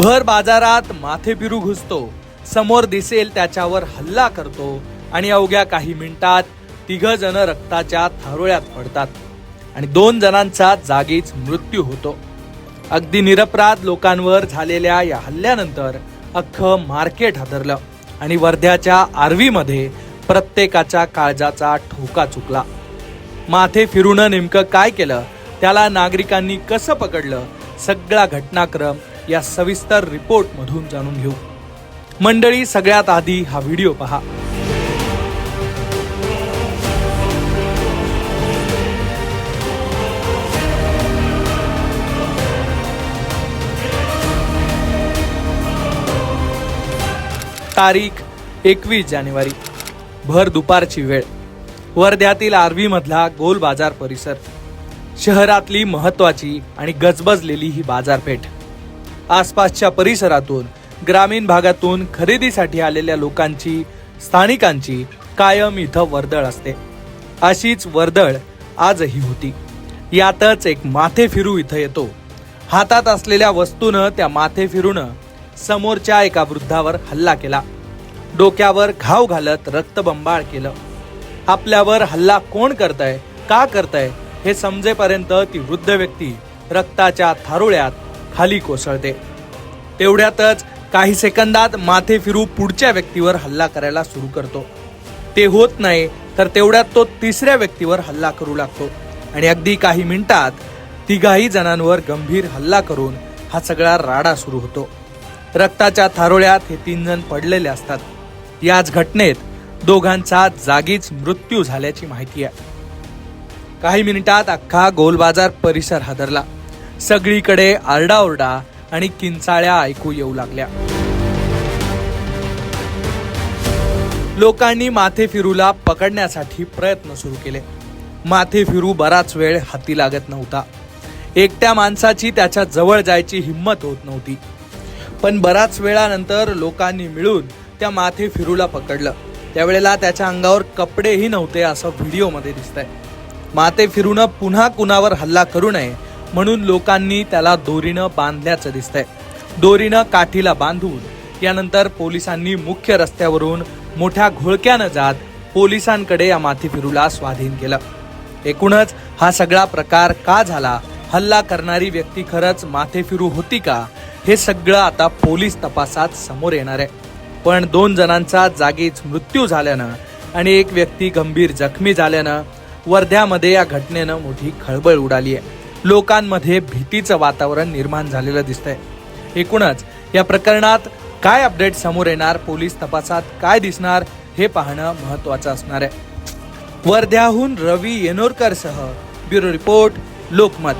भर बाजारात माथेपिरू घुसतो. समोर दिसेल त्याच्यावर हल्ला करतो आणि अवघ्या काही मिनिटात तिघ जण रक्ताच्या थारोळ्यात पडतात आणि दोन जणांचा जागीच मृत्यू होतो. अगदी निरपराध लोकांवर झालेल्या या हल्ल्यानंतर अख्खं मार्केट हादरलं आणि वर्ध्याच्या आर्वीमध्ये प्रत्येकाच्या काळजाचा ठोका चुकला. माथे फिरून नेमकं काय केलं? त्याला नागरिकांनी कसं पकडलं? सगळा घटनाक्रम या सविस्तर रिपोर्ट मधून जाणून घेऊ. मंडळी सगळ्यात आधी हा व्हिडिओ पहा. तारीख एकवीस जानेवारी. भर दुपारची वेळ. वर्ध्यातील आर्वी मधला गोल बाजार परिसर. शहरातली महत्वाची आणि गजबजलेली ही बाजारपेठ. आसपासच्या परिसरातून ग्रामीण भागातून खरेदीसाठी आलेल्या लोकांची स्थानिकांची कायम इथं वर्दळ असते. अशीच वर्दळ आजही होती. यातच एक माथे फिरू इथं येतो. हातात असलेल्या वस्तूनं त्या माथे फिरून समोरच्या एका वृद्धावर हल्ला केला. डोक्यावर घाव घालत रक्तबंबाळ केलं. आपल्यावर हल्ला कोण करतय का करतय हे समजेपर्यंत ती वृद्ध व्यक्ती रक्ताच्या थारुळ्यात खाली कोसळते. तेवढ्यातच काही सेकंदात माथे फिरू पुढच्या व्यक्तीवर हल्ला करायला सुरू करतो. ते होत नाही तर तेवढ्यात तो तिसऱ्या व्यक्तीवर हल्ला करू लागतो. आणि अगदी काही मिनिटात तिघाही जणांवर गंभीर हल्ला करून हा सगळा राडा सुरू होतो. रक्ताच्या थारोळ्यात हे तीन जण पडलेले असतात. याच घटनेत दोघांचा जागीच मृत्यू झाल्याची माहिती आहे. काही मिनिटात अख्खा गोलबाजार परिसर हादरला. सगळीकडे आरडाओरडा आणि किंचाळ्या ऐकू येऊ लागल्या. लोकांनी माथे फिरूला पकडण्यासाठी प्रयत्न सुरू केले. माथे फिरू बराच वेळ हाती लागत नव्हता. एकट्या माणसाची त्याच्याजवळ जायची हिंमत होत नव्हती. पण बराच वेळानंतर लोकांनी मिळून त्या माथे फिरूला पकडलं. त्यावेळेला त्याच्या अंगावर कपडेही नव्हते असं व्हिडिओमध्ये दिसतंय. माथे फिरून पुन्हा कुणावर हल्ला करू नये म्हणून लोकांनी त्याला दोरीनं बांधल्याचं दिसतंय. दोरीनं काठीला बांधून यानंतर पोलिसांनी मुख्य रस्त्यावरून मोठ्या घोळक्यानं जात पोलिसांकडे या माथीफिरूला स्वाधीन केलं. एकूणच हा सगळा प्रकार का झाला? हल्ला करणारी व्यक्ती खरंच माथेफिरू होती का? हे सगळं आता पोलीस तपासात समोर येणार आहे. पण दोन जणांचा जागीच मृत्यू झाल्यानं आणि एक व्यक्ती गंभीर जखमी झाल्यानं वर्ध्यामध्ये या घटनेनं मोठी खळबळ उडाली आहे. लोकांमध्ये भीतीचं वातावरण निर्माण झालेलं दिसतंय. एकूणच या प्रकरणात काय अपडेट समोर येणार पोलीस तपासात काय दिसणार हे पाहणं महत्वाचं असणार आहे. वर्ध्याहून रवी येनोरकर सह ब्युरो रिपोर्ट लोकमत.